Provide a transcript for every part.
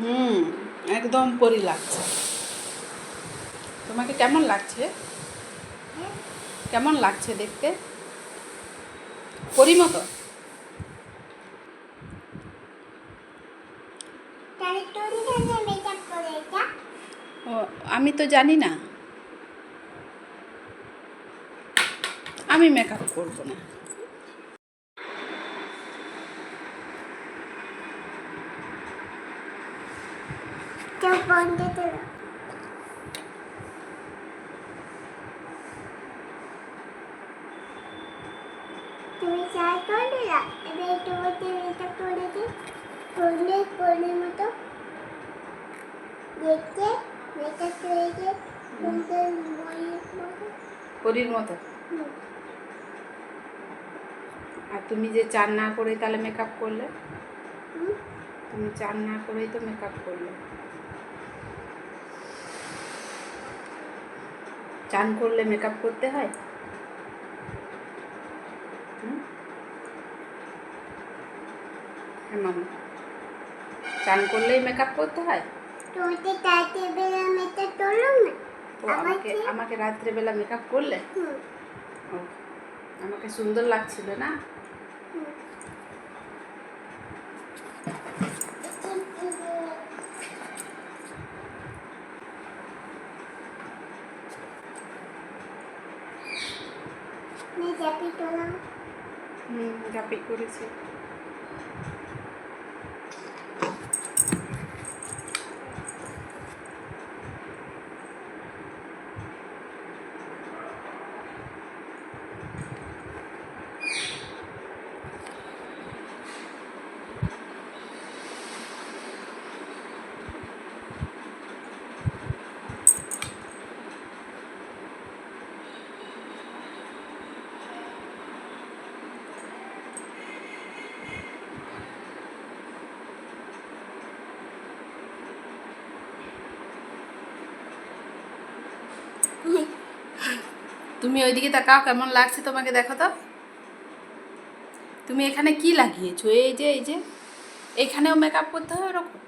হুম, একদম পরি লাগছে। তোমাকে কেমন লাগছে? কেমন লাগছে দেখতে? পরি মতো। ও, আমি তো জানি না। আমি মেকআপ করব না তো বন্ধ করো তুমি চাই করলে না? এবার তোমাকে মেকআপ করে দিই করলে করলে মতো। দেখতে মেকআপ করে দিই সুন্দর মনের মতো। আর তুমি যে চান না করে তাহলে মেকআপ করলে। তুমি চান না করেই তো মেকআপ করলে। চান করলে মেকআপ করতে হয়? হ্যাঁ মামা। চান করলেই মেকআপ করতে হয়? বেলা মেকআপ করলাম না। ও আমাকে- আমাকে রাত্রেবেলা মেকআপ করলে? আমাকে সুন্দর লাগছিল না? হুম গাপি করেছি। তুমি ওইদিকে তাকাও কেমন লাগছে তোমাকে দেখো তো। তুমি এখানে কি লাগিয়েছো? এই যে এই যে। এখানেও মেকআপ করতে হবে ওরকম?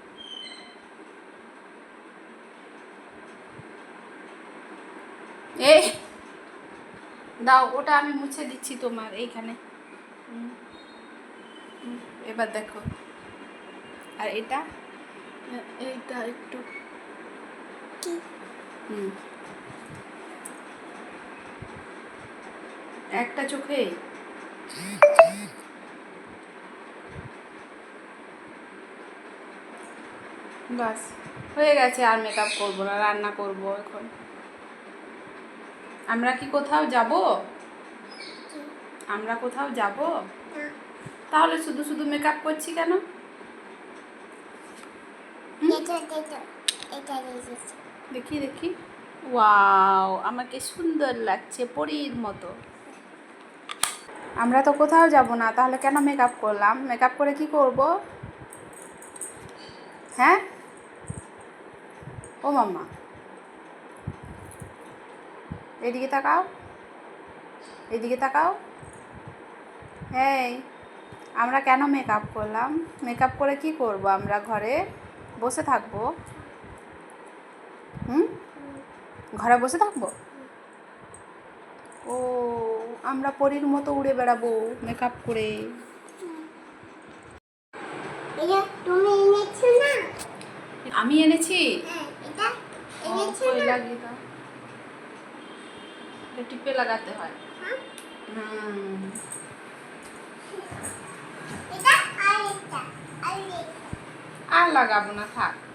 এই দাও ওটা আমি মুছে দিচ্ছি তোমার এইখানে। এবার দেখো। আর এটা? এ- এইটা একটু। কি? হুম। একটা চোখে? বাস, হয়ে গেছে আর মেকআপ করব না, রান্না করব এখন। আমরা কি কোথাও যাব? আমরা কোথাও যাব? তাহলে শুধু শুধু মেকআপ করছি কেন? দেখি দেখি। ওয়াও আমাকে সুন্দর লাগছে, পরীর মতো। আমরা তো কোথাও যাব না, তাহলে কেন মেকআপ করলাম? মেকআপ করে কি করব? হ্যাঁ? ও মাম্মা। এদিকে তাকাও। এদিকে তাকাও। এই, আমরা কেন মেকআপ করলাম? মেকআপ করে কি করব আমরা ঘরে? বসে থাকব? হুম? ঘরে বসে থাকব? ও আমরা পরীর মতো উড়ে বেড়াবো মেকআপ করে। আমি এনেছি? হ্যাঁ টিপে লাগাতে হয়। হ্যাঁ? হুম। আর লাগাবো না থাক।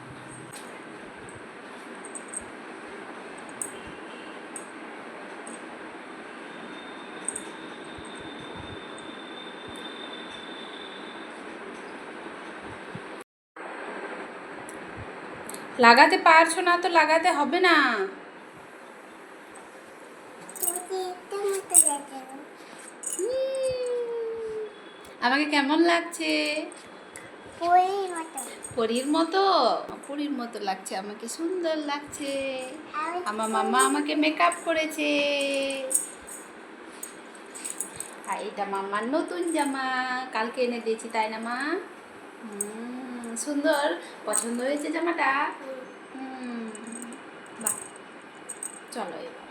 লাগাতে পারছ না তো লাগাতে হবে না। আমাকে কেমন লাগছে? পরীর মতো? পরীর মতো লাগছে আমাকে সুন্দর লাগছে। আমার মামা আমাকে মেকআপ করেছে। আর এটা মামার নতুন জামা কালকে এনে দিয়েছি তাই না মা? হুম, সুন্দর পছন্দ হয়েছে জামাটা? বাহ। চলো এবার।